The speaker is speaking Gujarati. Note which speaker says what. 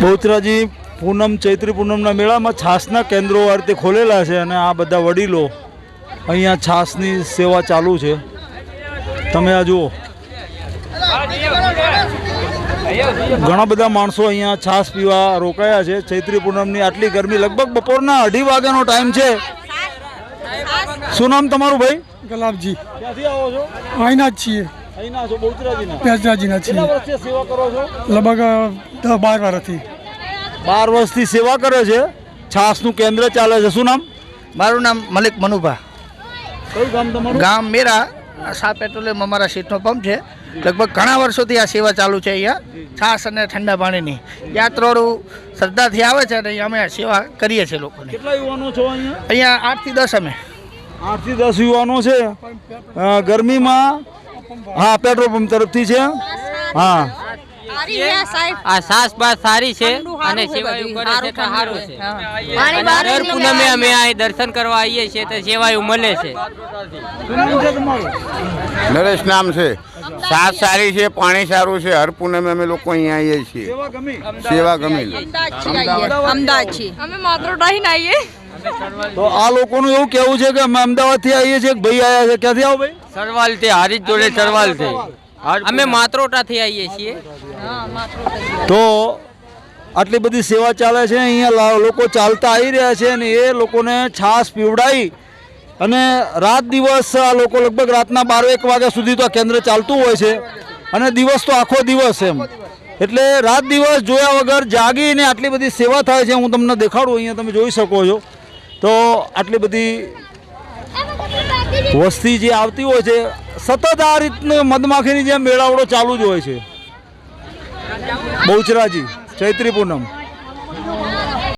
Speaker 1: બહુચરાજી પૂનમ ચૈત્રી પૂનમના મેળામાં છાસના કેન્દ્રો આ રીતે ખોલેલા છે અને આ બધા વડીલો અહીંયા છાસની સેવા ચાલુ છે. તમે આ જુઓ. ઘણા બધા માણસો અહીંયા છાસ પીવા રોકાયા છે. ચૈત્રી પૂનમની આટલી ગરમી લગભગ બપોરના અઢી વાગ્યાનો ટાઈમ છે. શું નામ તમારું ભાઈ?
Speaker 2: ગુલાબજી.
Speaker 1: ક્યાંથી આવો છો?
Speaker 2: અહીંના જ છીએ. છીએ. લગભગ બાર વર્ષથી
Speaker 1: બાર વર્ષથી સેવા કરે છે? છાસનું કેન્દ્ર ચાલે છે. શું નામ?
Speaker 3: મારું નામ મલિક મનુભા.
Speaker 1: ગામ તમારું?
Speaker 3: ગામ મેરા. સા પેટ્રોલિયમ અમારા સીટનો પંપ છે. લગભગ ઘણા વર્ષોથી આ સેવા ચાલુ છે અહીંયા. છાસ અને ઠંડા પાણીની. યાત્રાળુ શ્રદ્ધાથી આવે છે અને અહીંયા અમે આ સેવા કરીએ છીએ લોકોને.
Speaker 1: કેટલા યુવાનો છો અહીંયા?
Speaker 3: અહીંયા આઠથી દસ અમે.
Speaker 1: આઠથી દસ યુવાનો છે. ગરમીમાં હા પેટ્રોલ પંપ તરફથી છે. હા.
Speaker 4: આ સાસ બાસ સારી છે અને સેવાયું કરે છે તો સારું છે. દર પૂનમે અમે અહીં દર્શન કરવા આવીએ છીએ તો સેવાયું મળે છે.
Speaker 5: નરેશ નામ છે. સાસ સારી છે પાણી સારું છે. હર પૂનમે અમે લોકો અહીંયા આવીએ છીએ.
Speaker 1: સેવા ગમે?
Speaker 6: અમદાવાદ છીએ અમે માત્રોડા આવીએ.
Speaker 1: તો આ લોકોનું એવું કેવું છે કે અમે અમદાવાદથી આવીએ છીએ એક ભાઈ આવ્યા છે? ક્યાંથી આવો ભાઈ?
Speaker 4: સરવાલથી હારી જોડે સરવાલ. થી અમે માત્રોટા થી આવીએ છીએ.
Speaker 1: તો આટલી બધી સેવા ચાલે છે અહીંયા લોકો ચાલતા આવી રહ્યા છે અને એ લોકોને છાશ પીવડાવી અને રાત દિવસ આ લોકો લગભગ રાતના બાર એક વાગ્યા સુધી તો આ કેન્દ્ર ચાલતું હોય છે અને દિવસ તો આખો દિવસ એમ. એટલે રાત દિવસ જોયા વગર જાગીને આટલી બધી સેવા થાય છે હું તમને દેખાડું અહીંયા તમે જોઈ શકો છો. તો આટલી બધી વસ્તી જે આવતી હોય છે, સતત આ રીતનું મધમાખીની જેમ મેળાવડો ચાલુ જ હોય છે. બહુચરાજી, ચૈત્રી પૂનમ.